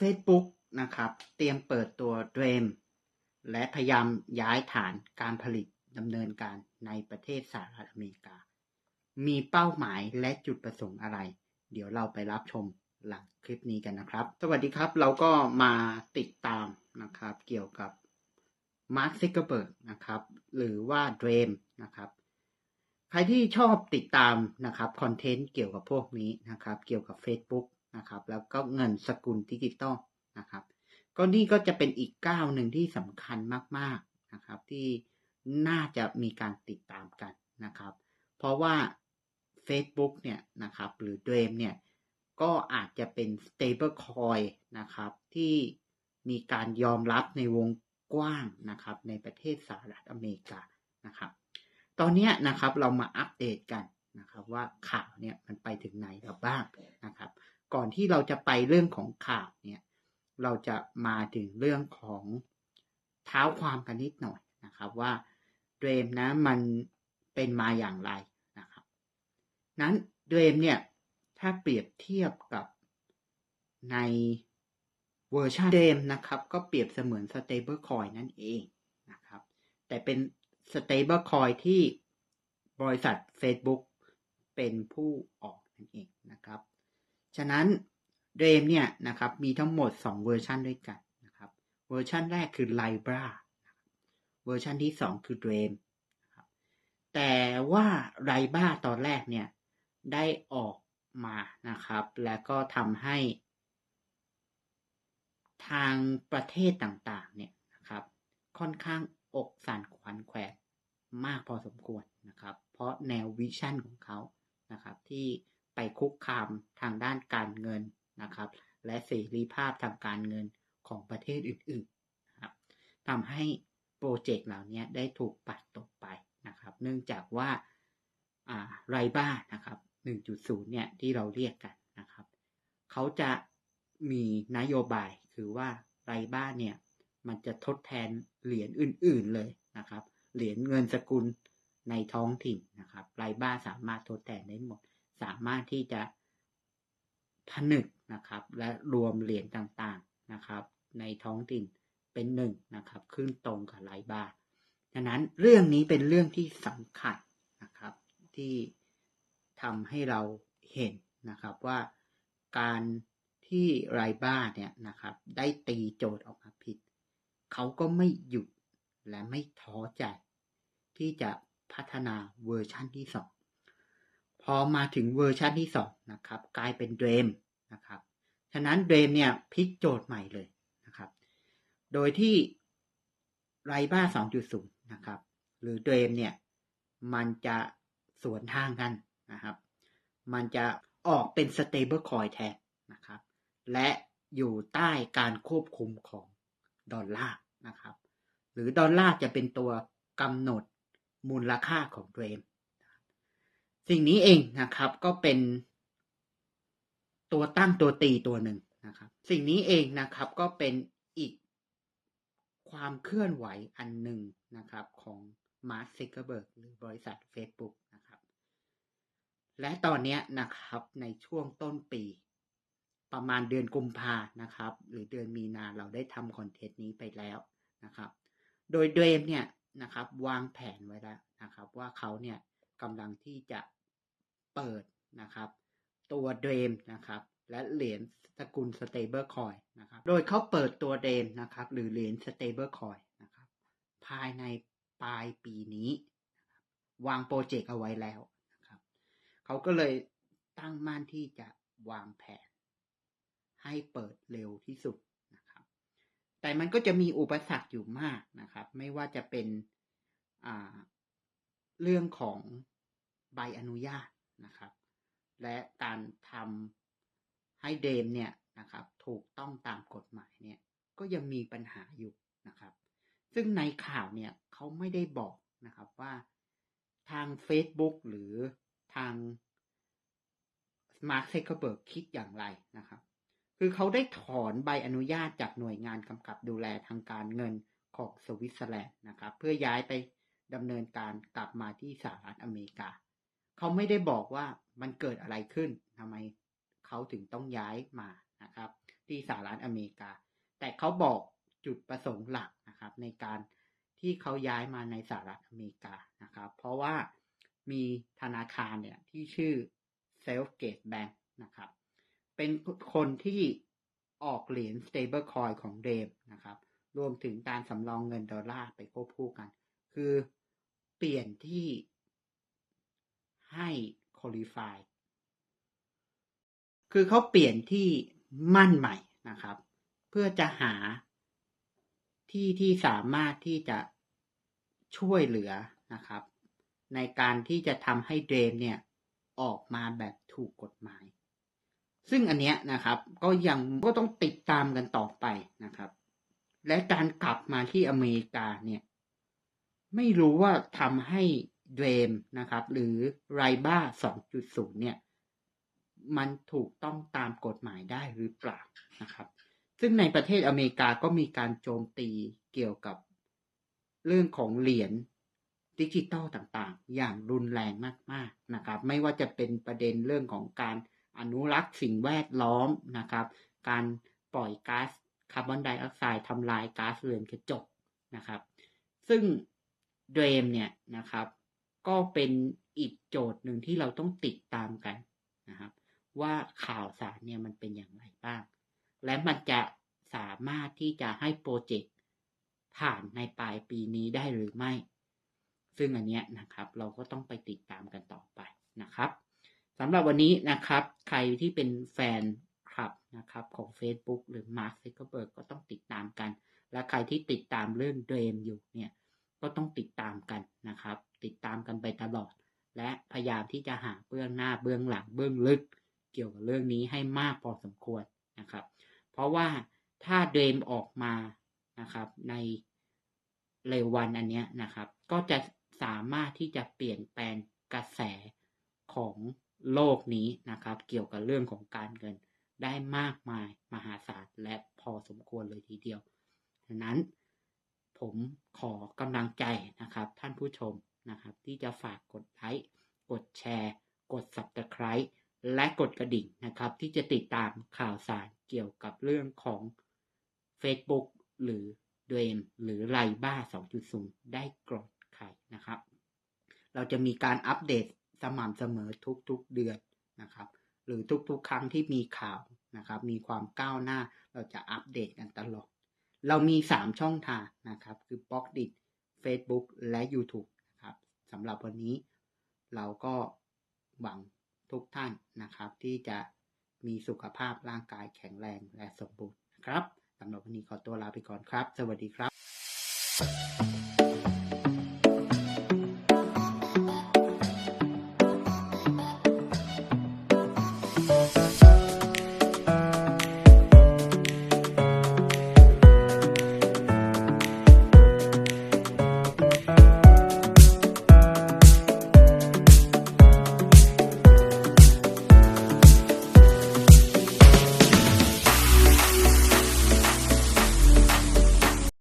Facebook นะครับ เตรียมเปิดตัว Dream และพยายามย้ายฐานการผลิตดำเนินการในประเทศสหรัฐอเมริกา มีเป้าหมายและจุดประสงค์อะไร เดี๋ยวเราไปรับชมหลังคลิปนี้กันนะครับ สวัสดีครับเราก็มาติดตามนะครับ เกี่ยวกับ Mark Zuckerberg นะครับ หรือว่า Dream นะครับใครที่ชอบติดตามนะครับคอนเทนต์เกี่ยวกับพวกนี้นะครับ เกี่ยวกับ Facebook นะครับ แล้วก็เงินสกุลดิจิตอลนะครับ ก็นี่ก็จะเป็นอีกก้าวหนึ่งที่สำคัญมากๆนะครับ ที่น่าจะมีการติดตามกันนะครับ เพราะว่า Facebook เนี่ยนะครับหรือ Dream เนี่ยก็อาจจะเป็น stable coin นะครับที่มีการยอมรับในวงกว้างนะครับในประเทศสหรัฐอเมริกานะครับ ตอนนี้นะครับเรามาอัปเดตกันนะครับว่าข่าวเนี่ยมันไปถึงไหนแล้วบ้างนะครับ ก่อนที่เราจะไปเรื่องของข่าวเนี่ย เราจะมาถึงเรื่องของเท้าความกันนิดหน่อยนะครับว่าเดรมนะมันเป็นมาอย่างไรนะครับ นั้นเดรมเนี่ยถ้าเปรียบเทียบกับในเวอร์ชันเดมนะครับ ก็เปรียบเสมือน stable coin นั่นเองนะครับ แต่เป็น stable coin ที่บริษัท Facebook เป็นผู้ออกนั่นเองนะครับ ฉะนั้นเดมเนี่ยนะครับมีทั้งหมด 2 เวอร์ชันด้วยกันนะครับเวอร์ชันแรกคือ Libra เวอร์ชันที่ 2 คือ Dream นะครับแต่ว่า Libra ตอนแรกเนี่ยได้ออกมานะครับ แล้วก็ทำให้ทางประเทศต่างๆเนี่ยนะครับ ค่อนข้างอกสั่นขวัญแขวนมากพอสมควรนะครับ เพราะแนววิชั่นของเขานะครับ ที่ คามทางด้านการเงินนะครับ และเสรีภาพทางการเงินของประเทศอื่นๆครับทำให้โปรเจกต์เหล่านี้ได้ถูกปัดตกไปนะครับ เนื่องจากว่าไรบ้านะครับ 1.0 เนี่ยที่เราเรียกกันนะครับ เขาจะมีนโยบายคือว่าไรบ้าเนี่ยมันจะทดแทนเหรียญอื่น ๆเลยนะครับ เหรียญเงินสกุลในท้องถิ่นนะครับไรบ้าสามารถทดแทนได้หมด สามารถที่จะผนึกนะครับ และรวมเหรียญต่างๆนะครับ ในท้องถิ่นเป็นหนึ่งนะครับ ขึ้นตรงกับไรบ้าฉะนั้นเรื่องนี้เป็นเรื่องที่สำคัญนะครับ ที่ทำให้เราเห็นนะครับว่าการที่ไรบ้าเนี่ยนะครับ ได้ตีโจทย์ออกมาผิด เขาก็ไม่หยุดและไม่ท้อใจ ที่จะพัฒนาเวอร์ชันที่2พ อมาถึงเวอร์ชันที่2นะครับกลายเป็นเดรมนะครับฉะนั้นเดรมเนี่ยพลิกโจทย์ใหม่เลยนะครับ โดยที่ไรบ้า2.0นะครับหรือเดรมเนี่ยมันจะสวนทางกันนะครับ มันจะออกเป็น stable coin แทนนะครับ และอยู่ใต้การควบคุมของดอลลาร์นะครับ หรือดอลลาร์จะเป็นตัวกำหนดมูลค่าของเดรม สิ่งนี้เองนะครับ ก็เป็น ตัวตั้งตัวตีตัวหนึ่งนะครับ สิ่งนี้เองนะครับก็เป็นอีกความเคลื่อนไหวอันหนึ่งนะครับ ของมาร์คซิกเกอร์เบิร์กหรือบริษัท Facebook นะครับ และตอนนี้นะครับในช่วงต้นปี ประมาณเดือนกุมภานะครับ หรือเดือนมีนาเราได้ทำคอนเทนต์นี้ไปแล้วนะครับ โดยเดมเนี่ยนะครับ วางแผนไว้แล้วนะครับ ว่าเขาเนี่ยกำลังที่จะ เปิดนะครับตัวเดมนะครับและเหรียญสกุล stable coin นะครับโดยเขาเปิดตัวเดมนะครับหรือเหรียญ stable coin นะครับภายในปลายปีนี้วางโปรเจกต์เอาไว้แล้วนะครับเขาก็เลยตั้งมั่นที่จะวางแผน ให้เปิดเร็วที่สุดนะครับ แต่มันก็จะมีอุปสรรคอยู่มากนะครับ ไม่ว่าจะเป็นเรื่องของใบอนุญาต นะครับ และการทำให้เดมเนี่ยนะครับถูกต้องตามกฎหมายเนี่ยก็ยังมีปัญหาอยู่นะครับ ซึ่งในข่าวเนี่ยเขาไม่ได้บอกนะครับว่าทาง Facebook หรือทาง Mark Zuckerberg คิดอย่างไรนะครับ คือเขาได้ถอนใบอนุญาตจากหน่วยงานกำกับดูแลทางการเงินของสวิตเซอร์แลนด์นะครับ เพื่อย้ายไปดำเนินการกลับมาที่สหรัฐอเมริกา เขาไม่ได้บอกว่ามันเกิดอะไรขึ้นทำไมเขาถึงต้องย้ายมานะครับ ที่สหรัฐอเมริกา แต่เขาบอกจุดประสงค์หลักนะครับ ในการที่เขาย้ายมาในสหรัฐอเมริกานะครับ เพราะว่ามีธนาคารเนี่ยที่ชื่อ Selfgate Bank นะครับ เป็นคนที่ออกเหรียญ stable coin ของเดมนะครับ รวมถึงการสำรองเงินดอลลาร์ไปควบคู่กัน คือเปลี่ยนที่ ให้ qualify คือเขาเปลี่ยนที่มั่นใหม่นะครับ เพื่อจะหาที่ที่สามารถที่จะช่วยเหลือนะครับ ในการที่จะทำให้เดมเนี่ยออกมาแบบถูกกฎหมาย ซึ่งอันเนี้ยนะครับก็ยังก็ต้องติดตามกันต่อไปนะครับ และการกลับมาที่อเมริกาเนี่ย ไม่รู้ว่าทำให้ เดมนะครับ หรือไรบ้า 2.0 เนี่ย มันถูกต้องตามกฎหมายได้หรือเปล่านะครับ ซึ่งในประเทศอเมริกาก็มีการโจมตีเกี่ยวกับเรื่องของเหรียญดิจิตอลต่างๆ อย่างรุนแรงมากๆนะครับ ไม่ว่าจะเป็นประเด็นเรื่องของการอนุรักษ์สิ่งแวดล้อมนะครับ การปล่อยก๊าซคาร์บอนไดออกไซด์ทำลายก๊าซเรือนกระจกนะครับ ซึ่งเดรมเนี่ยนะครับ ก็เป็นอีกโจทย์หนึ่งที่เราต้องติดตามกันนะครับ ว่าข่าวสารเนี่ยมันเป็นอย่างไรบ้าง และมันจะสามารถที่จะให้โปรเจกต์ผ่านในปลายปีนี้ได้หรือไม่ ซึ่งอันเนี้ยนะครับเราก็ต้องไปติดตามกันต่อไปนะครับสำหรับวันนี้นะครับ ใครที่เป็นแฟนคลับนะครับของ Facebook หรือ Mark Zuckerberg ก็ต้องติดตามกัน และใครที่ติดตามเรื่องเดรมอยู่เนี่ยก็ต้องติดตามกันนะครับ ติดตามกันไปตลอด และพยายามที่จะหาเบื้องหน้าเบื้องหลังเบื้องลึก เกี่ยวกับเรื่องนี้ให้มากพอสมควรนะครับ เพราะว่าถ้าเดมออกมานะครับในเร็ววันอันเนี้ยนะครับ ก็จะสามารถที่จะเปลี่ยนแปลงกระแสของโลกนี้นะครับ เกี่ยวกับเรื่องของการเงินได้มากมายมหาศาลและพอสมควรเลยทีเดียวดังนั้นผมขอกำลังใจนะครับท่านผู้ชม นะครับ ที่จะฝากกดไลค์กดแชร์ กด subscribe และกดกระดิ่งนะครับ ที่จะติดตามข่าวสารเกี่ยวกับเรื่องของ Facebook หรือเดมหรือไรบ้า 2.0 ได้กรดใครนะครับ เราจะมีการอัปเดตสม่ำเสมอทุกๆเดือนนะครับ หรือทุกๆ ครั้งที่มีข่าวนะครับ มีความก้าวหน้าเราจะอัปเดตกันตลอด เรามี 3 ช่องทางนะครับ คือ b ล็อกดิ Facebook และ YouTube นะครับ สำหรับวันนี้ เราก็หวังทุกท่านนะครับ ที่จะมีสุขภาพร่างกายแข็งแรงและสมบูรณ์ครับสำหรับวันนี้ขอตัวลาไปก่อนครับ สวัสดีครับ